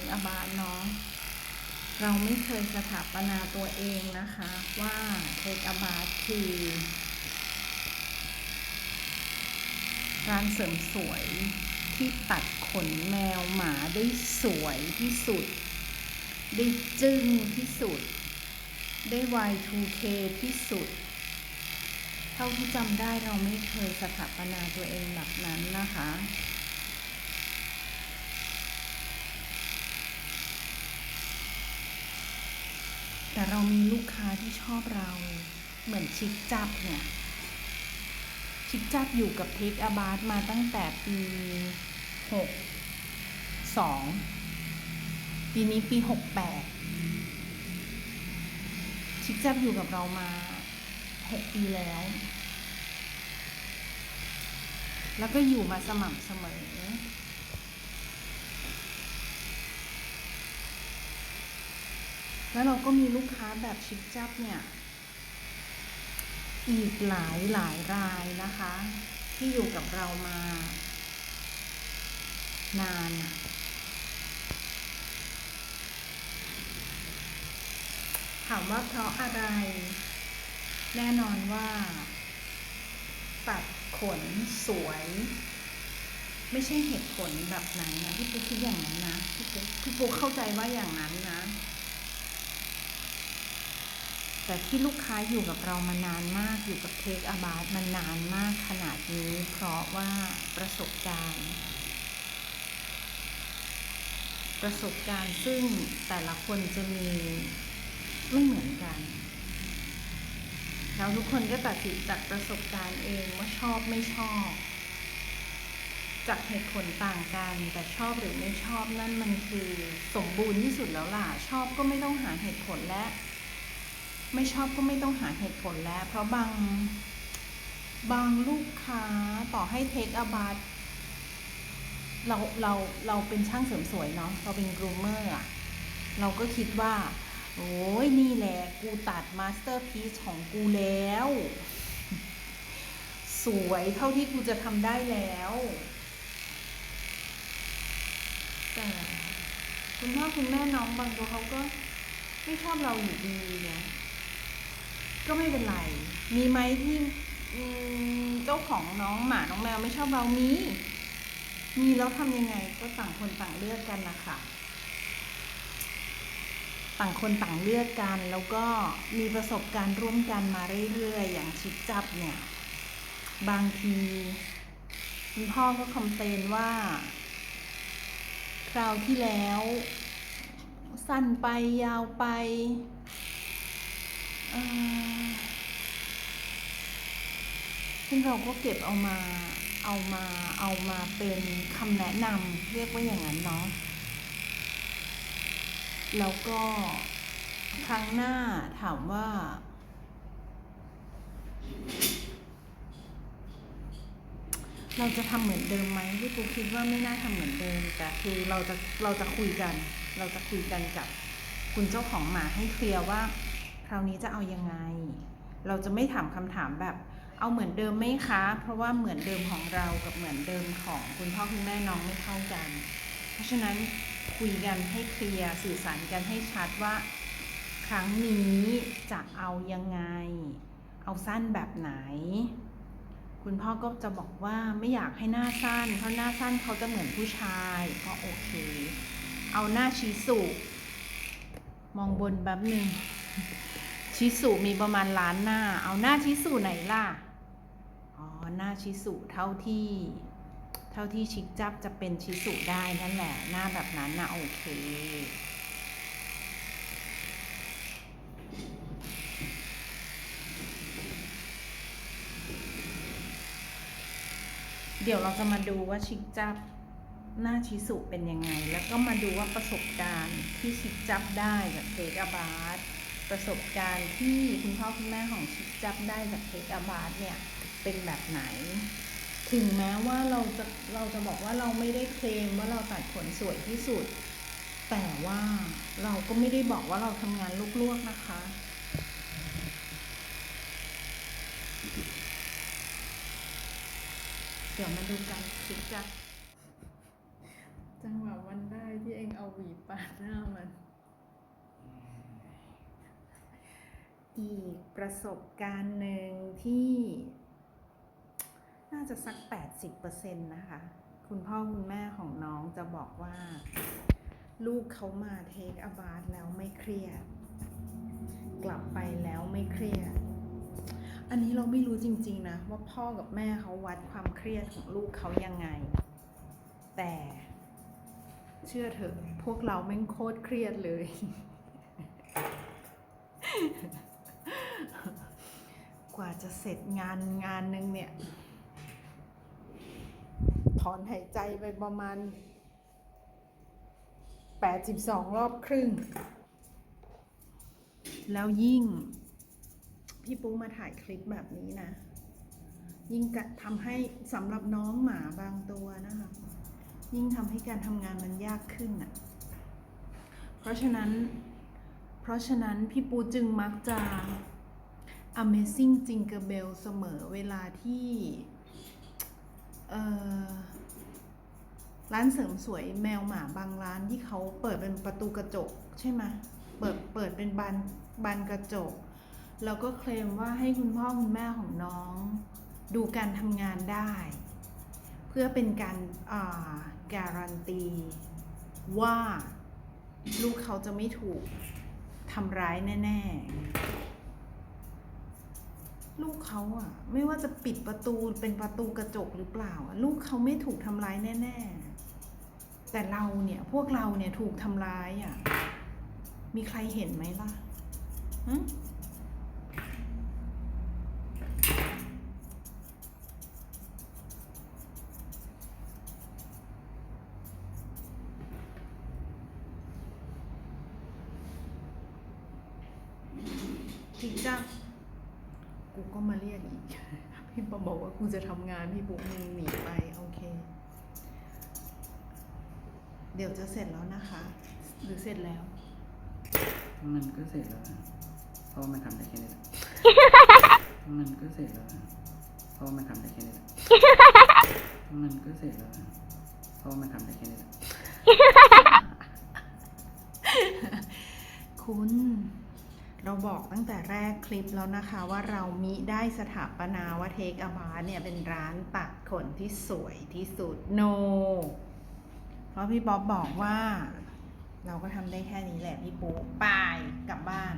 คอบาเนาะเราไม่เคยสถาปนาตัวเองนะคะ ว่าเทคอบาคือร้านเสริมสวยที่ตัดขนแมวหมาได้สวยที่สุด ได้จึ้งที่สุด ได้ Y2K ที่สุด เท่าที่จำได้เราไม่เคยสถาปนาตัวเองแบบนั้นนะคะ แต่เรามีลูกค้าที่ชอบเรา เหมือนชิคจับเนี่ย ชิคจับอยู่กับเทคอาบาร์มาตั้งแต่ปีหกสองปีนี้ปีหกแปดชิคจับอยู่กับเรามาหกปีแล้ว แล้วก็อยู่มาสม่ำเสมอ แล้วเราก็มีลูกค้าแบบชิคจับเนี่ย อีกหลายหลายรายนะคะ ที่อยู่กับเรามา นานอะถามว่าเพราะอะไร แน่นอนว่า ตัดขนสวย ไม่ใช่เหตุผลแบบนั้นนะพี่ปุ๊กคิดอย่างนั้นนะพี่ปุ๊กพี่ปุ๊กเข้าใจว่าอย่างนั้นนะ แต่ที่ลูกค้าอยู่กับเรามานานมากอยู่กับเทคอาบาร์มานานมากขนาดนี้ เพราะว่าประสบการณ์ ประสบการณ์ซึ่งแต่ละคนจะมีไม่เหมือนกัน แล้วทุกคนก็ตัดสินจากประสบการณ์เองว่าชอบไม่ชอบ จากเหตุผลต่างกัน แต่ชอบหรือไม่ชอบนั่นมันคือสมบูรณ์ที่สุดแล้วล่ะ ชอบก็ไม่ต้องหาเหตุผลและ ไม่ชอบก็ไม่ต้องหาเหตุผลแล้ว เพราะบางบางลูกค้าต่อให้เทคอาบาร์เราเราเราเป็นช่างเสริมสวยเนาะเราเป็นกรูมเมอร์อะเราก็คิดว่า โอ้ยนี่แหละ กูตัดมาสเตอร์พีซของกูแล้ว สวยเท่าที่กูจะทำได้แล้วแต่คุณพ่อคุณแม่น้องบางตัวเขาก็ไม่ชอบเราอยู่ดีไง ก็ไม่เป็นไร มีไหมที่เจ้าของน้องหมาน้องแมวไม่ชอบเรามี มีแล้วทำยังไงก็ต่างคนต่างเลือกกันนะคะต่างคนต่างเลือกกันแล้วก็มีประสบการณ์ร่วมกันมาเรื่อยๆ อย่างชิดจับเนี่ย บางทีคุณพ่อก็คอมเพลนว่า คราวที่แล้ว สั้นไปยาวไป เอ่อ ซึ่งเราก็เก็บเอามาเอามาเอามาเป็นคำแนะนำเรียกว่าอย่างนั้นเนาะแล้วก็ครั้งหน้าถามว่า เราจะทำเหมือนเดิมไหมพี่ปูคิดว่าไม่น่าทำเหมือนเดิมแต่คือเราจะเราจะคุยกัน เราจะคุยกันกับคุณเจ้าของหมาให้เคลียร์ว่า คราวนี้จะเอายังไง เราจะไม่ถามคำถามแบบ เอาเหมือนเดิมไหมคะ เพราะว่าเหมือนเดิมของเรากับเหมือนเดิมของคุณพ่อคุณแม่น้องไม่เท่ากัน เพราะฉะนั้นคุยกันให้เคลียร์สื่อสารกันให้ชัดว่า ครั้งนี้จะเอายังไง เอาสั้นแบบไหน คุณพ่อก็จะบอกว่าไม่อยากให้หน้าสั้น เพราะหน้าสั้นเขาจะเหมือนผู้ชายก็โอเค เอาหน้าชิสุมองบนแป๊บหนึ่งชิสุมีประมาณล้านหน้า เอาหน้าชิสุไหนล่ะ หน้าชิสุเท่าที่เท่าที่ชิคจับจะเป็นชิสุได้นั่นแหละหน้าแบบนั้นนะโอเคเดี๋ยวเราจะมาดูว่าชิคจับหน้าชิสุเป็นยังไง แล้วก็มาดูว่าประสบการณ์ที่ชิคจับได้จากเทคอาบาร์ประสบการณ์ที่คุณพ่อคุณแม่ของชิคจับได้จากเทคอาบาร์เนี่ย เป็นแบบไหน ถึงแม้ว่าเราจะเราจะบอกว่าเราไม่ได้เคลมว่าเราตัดขนสวยที่สุด แต่ว่าเราก็ไม่ได้บอกว่าเราทำงานลวกๆนะคะ เดี๋ยวมาดูกันชิคจับจังหวะวันได้ที่เองเอาหวีปาดหน้ามันอีกประสบการณ์หนึ่งที่ น่าจะสัก 80%นะคะ คุณพ่อคุณแม่ของน้องจะบอกว่า ลูกเขามาเทคอบาร์แล้วไม่เครียด กลับไปแล้วไม่เครียด อันนี้เราไม่รู้จริงๆนะ ว่าพ่อกับแม่เขาวัดความเครียดของลูกเขายังไง แต่เชื่อเถอะพวกเราแม่งโคตรเครียดเลย กว่าจะเสร็จงานงานหนึ่งเนี่ย ถอนหายใจไปประมาณ 82 รอบครึ่ง แล้วยิ่ง พี่ปุ๊มาถ่ายคลิปแบบนี้นะ ยิ่งทำให้สำหรับน้องหมาบางตัวนะคะ ยิ่งทำให้การทำงานมันยากขึ้นอะ เพราะฉะนั้น เพราะฉะนั้นพี่ปูจึงมักจะ Amazing Jingle Bell เสมอเวลาที่เร้านเสริมสวยแมวหมาบางร้านที่เขาเปิดเป็นประตูกระจกใช่ไหมเปิดเปิดเป็นบานบานกระจก แล้วก็เคลมว่าให้คุณพ่อคุณแม่ของน้อง ดูการทำงานได้ เพื่อเป็นการอ่าการันตีว่าลูกเขาจะไม่ถูกทำร้ายแน่ ๆ ลูกเขาอะไม่ว่าจะปิดประตูเป็นประตูกระจกหรือเปล่าลูกเขาไม่ถูกทำร้ายแน่ ๆ แต่เราเนี่ยพวกเราเนี่ยถูกทำร้ายอะมีใครเห็นไหมล่ะฮะจริงจ้ะ กูก็มาเรียกอีก พี่ปอบอกว่ากูจะทำงานพี่ปุ๊กมึงหนีไปโอเค เดี๋ยวจะเสร็จแล้วนะคะ หรือเสร็จแล้ว มันก็เสร็จแล้วนะเพราะว่ามันทำได้แค่นี้แหละ มันก็เสร็จแล้วนะเพราะว่ามันทำได้แค่นี้แหละ มันก็เสร็จแล้วนะเพราะว่ามันทำได้แค่นี้แหละ คุณ เราบอกตั้งแต่แรกคลิปแล้วนะคะว่าเรามิได้สถาปนาว่าเทคอาบาเนี่ยเป็นร้านตัดขนที่สวยที่สุดโนเพราะพี่บ๊อบบอกว่า เราก็ทำได้แค่นี้แหละพี่ปุ๊เปล่าน